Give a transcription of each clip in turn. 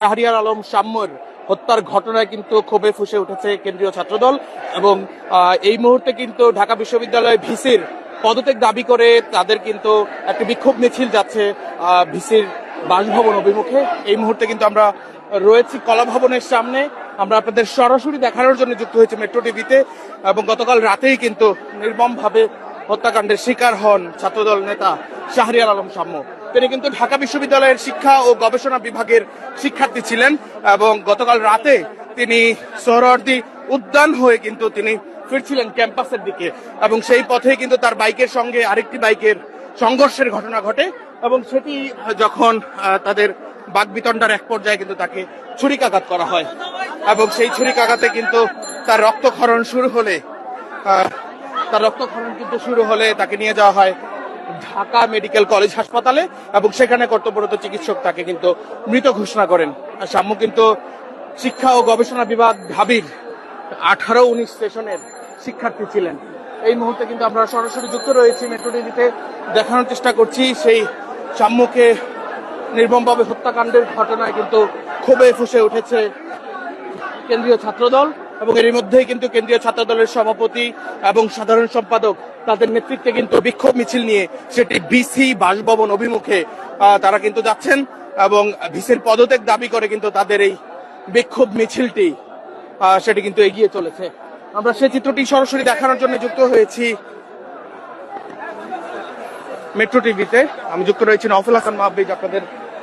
শাহরিয়ার আলম সাম্যর হত্যার ঘটনায় কিন্তু ক্ষোভে ফুসে উঠেছে কেন্দ্রীয় ছাত্রদল এবং এই মুহূর্তে কিন্তু ঢাকা বিশ্ববিদ্যালয় ভিসির পদত্যাগ দাবি করে তাদের কিন্তু একটি বিক্ষোভ মিছিল যাচ্ছে ভিসির বাসভবন অভিমুখে। এই মুহূর্তে কিন্তু আমরা রয়েছি কলা ভবনের সামনে। আমরা আপনাদের সরাসরি দেখানোর জন্য যুক্ত হয়েছি মেট্রো টিভিতে এবং গতকাল রাতেই কিন্তু নির্মমভাবে হত্যাকাণ্ডের শিকার হন ছাত্রদল নেতা শাহরিয়ার আলম সাম্য। তিনি কিন্তু ঢাকা বিশ্ববিদ্যালয়ের শিক্ষা ও গবেষণা বিভাগের শিক্ষার্থী ছিলেন এবং গতকাল রাতে তিনি সোহরাওয়ার্দী উদ্যান হয়ে কিন্তু তিনি ফিরছিলেন ক্যাম্পাসের দিকে এবং সেই পথে কিন্তু তার বাইকের সঙ্গে আরেকটি বাইকের সংঘর্ষের ঘটনা ঘটে এবং সেটি যখন তাদের বাগবিতণ্ডার এক পর্যায়ে কিন্তু তাকে ছুরিকাঘাত করা হয় এবং সেই ছুরিকাঘাতে কিন্তু তার রক্তক্ষরণ শুরু হলে তার রক্তক্ষরণ কিন্তু শুরু হলে তাকে নিয়ে যাওয়া হয় ঢাকা মেডিকেল কলেজ হাসপাতালে এবং সেখানে কর্তব্যরত চিকিৎসক তাকে কিন্তু মৃত ঘোষণা করেন। সাম্য কিন্তু শিক্ষা ও গবেষণা বিভাগ ঢাবির আঠারো উনিশ সেশনের শিক্ষার্থী ছিলেন। এই মুহূর্তে কিন্তু আমরা সরাসরি যুক্ত রয়েছি মেট্রো দেখানোর চেষ্টা করছি সেই সাম্যকে নির্মমভাবে হত্যাকাণ্ডের ঘটনায় কিন্তু ক্ষোভে ফুসে উঠেছে কেন্দ্রীয় ছাত্রদল এবং এর মধ্যেই কিন্তু কেন্দ্রীয় ছাত্রদলের সভাপতি এবং সাধারণ সম্পাদক তাদের নেতৃত্বে কিন্তু বিক্ষোভ মিছিল নিয়ে সেটি বিসি বাসভবন অভিমুখে তারা কিন্তু যাচ্ছেন এবং ভিসির পদত্যাগ দাবি করে কিন্তু তাদের এই বিক্ষোভ মিছিলটি সেটি কিন্তু এগিয়ে চলেছে। আমরা সেই চিত্রটি সরাসরি দেখানোর জন্য যুক্ত হয়েছি মেট্রো টিভিতে আমি যুক্ত রয়েছি নফল হাসান মাহবিজ আপনাদের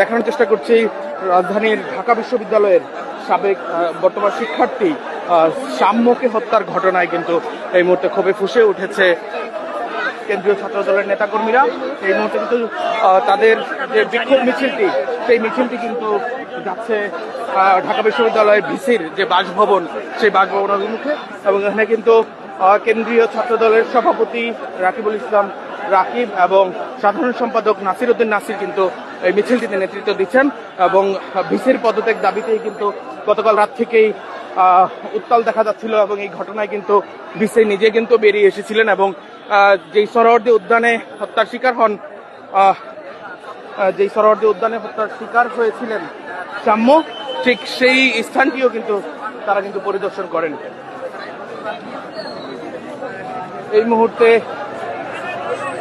দেখানোর চেষ্টা করছি রাজধানীর ঢাকা বিশ্ববিদ্যালয়ের সাবেক বর্তমান শিক্ষার্থী সাম্যকে হত্যার ঘটনায় কিন্তু এই মুহূর্তে ক্ষোভে ফুসে উঠেছে কেন্দ্রীয় ছাত্র দলের নেতাকর্মীরা। এই মুহূর্তে কিন্তু তাদের যে বিক্ষোভ মিছিলটি, সেই মিছিলটি কিন্তু যাচ্ছে ঢাকা বিশ্ববিদ্যালয়ের ভিসির যে বাসভবন, সেই বাসভবন অভিমুখে এবং এখানে কিন্তু কেন্দ্রীয় ছাত্র দলের সভাপতি রাকিবুল ইসলাম রাকিব এবং সাধারণ সম্পাদক নাসির উদ্দিন নাসির কিন্তু এই মিছিলটিতে নেতৃত্ব দিচ্ছেন। এবং ভিসির পদত্যাগ দাবিতেই কিন্তু গতকাল রাত থেকেই উত্তাল দেখা যাচ্ছিল এবং এই ঘটনায় কিন্তু ভিসি নিজে কিন্তু বেরিয়ে এসেছিলেন এবং যেই সরোয়ার্দী উদ্যানে হত্যার শিকার হন যেই সরোয়ার্দী উদ্যানে হত্যার শিকার হয়েছিলেন সাম্য, ঠিক সেই স্থানটিও কিন্তু তারা কিন্তু পরিদর্শন করেন। এই মুহূর্তে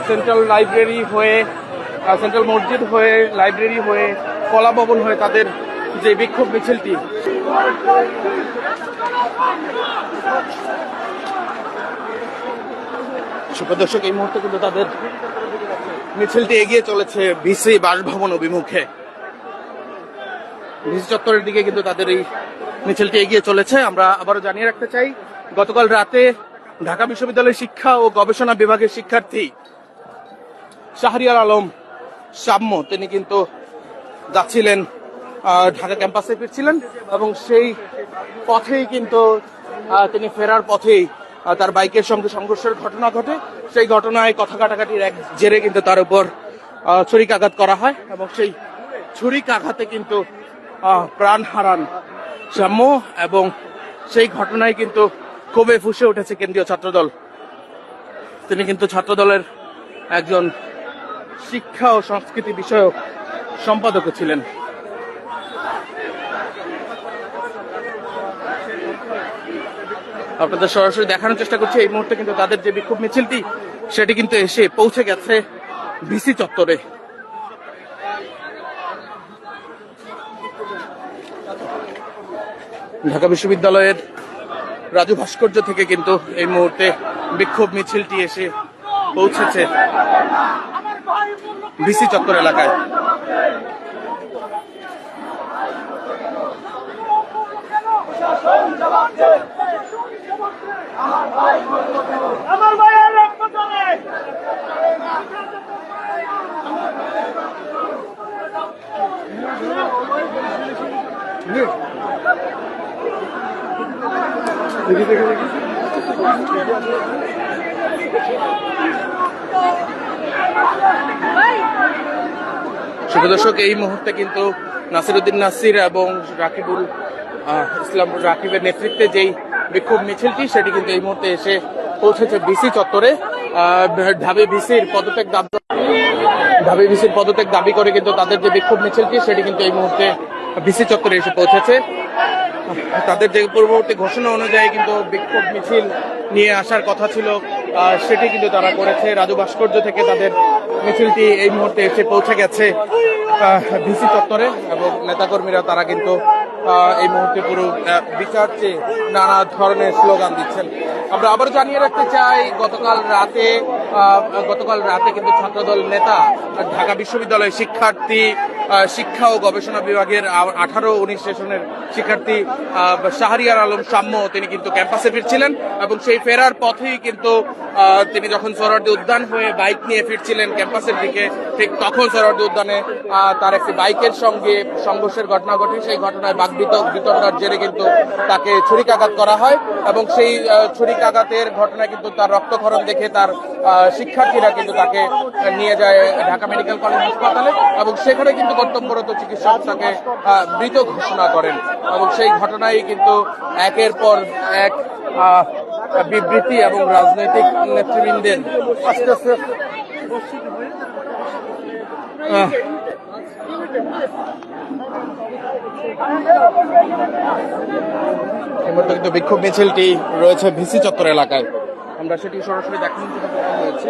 সেন্ট্রাল লাইব্রেরি হয়ে সেন্ট্রাল মসজিদ হয়ে, লাইব্রেরি হয়ে, কলা ভবন হয়ে তাদের যে বিক্ষোভ মিছিলটি। সুপ্রদর্শক এই মুহূর্তে কিন্তু তাদের মিছিলটি এগিয়ে চলেছে বিসি বাসভবন অভিমুখে। বিসি চত্বরের দিকে কিন্তু তাদের এই মিছিলটি এগিয়ে চলেছে। আমরা আবারও জানিয়ে রাখতে চাই, গতকাল রাতে ঢাকা বিশ্ববিদ্যালয়ের শিক্ষা ও গবেষণা বিভাগের শিক্ষার্থী শাহরিয়ার আলম সাম্য, তিনি কিন্তু যাচ্ছিলেন ঢাকা ক্যাম্পাসে ফিরছিলেন এবং সেই পথেই কিন্তু তিনি ফেরার পথেই তার বাইকের সঙ্গে সংঘর্ষের ঘটনা ঘটে। সেই ঘটনায় কথা কাটাকাটির এক জেরে কিন্তু তার উপর ছুরিকাঘাত করা হয় এবং সেই ছুরিকাঘাতে কিন্তু প্রাণ হারান সাম্য এবং সেই ঘটনায় কিন্তু ক্ষোভে ফুসে উঠেছে কেন্দ্রীয় ছাত্রদল। তিনি কিন্তু ছাত্রদলের একজন শিক্ষা ও সংস্কৃতি বিষয়ক সম্পাদকও ছিলেন। আপনাদের সরাসরি দেখানোর চেষ্টা করছি। এই মুহূর্তে কিন্তু তাদের যে বিক্ষোভ মিছিলটি, সেটি কিন্তু এসে পৌঁছে গেছে ভিসি চত্বরে। ঢাকা বিশ্ববিদ্যালয়ের রাজু ভাস্কর্য থেকে কিন্তু এই মুহূর্তে বিক্ষোভ মিছিলটি এসে পৌঁছেছে ভিসি চত্বর এলাকায়। আমার ভাইয়ের রক্ত চলে সুপ্রদর্শক এই মুহূর্তে কিন্তু নাসিরুদ্দিন নাসির এবং রাকিবুল ইসলাম রাকিবের নেতৃত্বে যেই বিক্ষোভ মিছিলটি, সেটি কিন্তু এই মুহূর্তে এসে পৌঁছেছে বিসি চত্বরে। ঢাবি বিসির পদত্যাগ দাবি ঢাবি বিসির পদত্যাগ দাবি করে কিন্তু তাদের যে বিক্ষোভ মিছিলটি, সেটি কিন্তু এই মুহূর্তে বিসি চত্বরে এসে পৌঁছেছে। তাদের যে পূর্ববর্তী ঘোষণা অনুযায়ী কিন্তু বিক্ষোভ মিছিল নিয়ে আসার কথা ছিল সেটি কিন্তু তারা করেছে। রাজু ভাস্কর্য থেকে তাদের মিছিলটি এই মুহূর্তে এসে পৌঁছে গেছে ভিসি চত্বরে এবং নেতাকর্মীরা তারা কিন্তু এই মুহূর্তে পুরো বিচার চেয়ে নানা ধরনের স্লোগান দিচ্ছেন। আমরা আবারও জানিয়ে রাখতে চাই, গতকাল রাতে গতকাল রাতে কিন্তু ছাত্রদল নেতা ঢাকা বিশ্ববিদ্যালয়ের শিক্ষার্থী শিক্ষা ও গবেষণা বিভাগের আঠারো উনিশ সেশনের শিক্ষার্থী শাহরিয়ার আলম সাম্য তিনি কিন্তু ক্যাম্পাসে ফিরছিলেন এবং সেই ফেরার পথেই কিন্তু তিনি যখন সরোয়ার্দী উদ্যান হয়ে বাইক নিয়ে ফিরছিলেন ক্যাম্পাসের দিকে, ঠিক তখন সরোয়ার্দী উদ্যানে তার একটি বাইকের সঙ্গে সংঘর্ষের ঘটনা ঘটে। সেই ঘটনায় বাগবিত বিতণ্ডার জেরে কিন্তু তাকে ছুরিকাঘাত করা হয় এবং সেই ছুরিকাঘাতের ঘটনায় কিন্তু তার রক্তক্ষরণ দেখে তার শিক্ষার্থীরা কিন্তু তাকে নিয়ে যায় ঢাকা মেডিকেল কলেজ হাসপাতালে এবং সেখানে কিন্তু কর্তব্যরত চিকিৎসক তাকে মৃত ঘোষণা করেন। এবং সেই ঘটনায় কিন্তু একের পর এক বিবৃতি এবং রাজনৈতিক নেতৃবৃন্দের আস্তে আস্তে কিন্তু বিক্ষোভ মিছিলটি রয়েছে ভিসি চত্বর এলাকায়। আমরা সেটি সরাসরি দেখানোর জন্য হয়েছে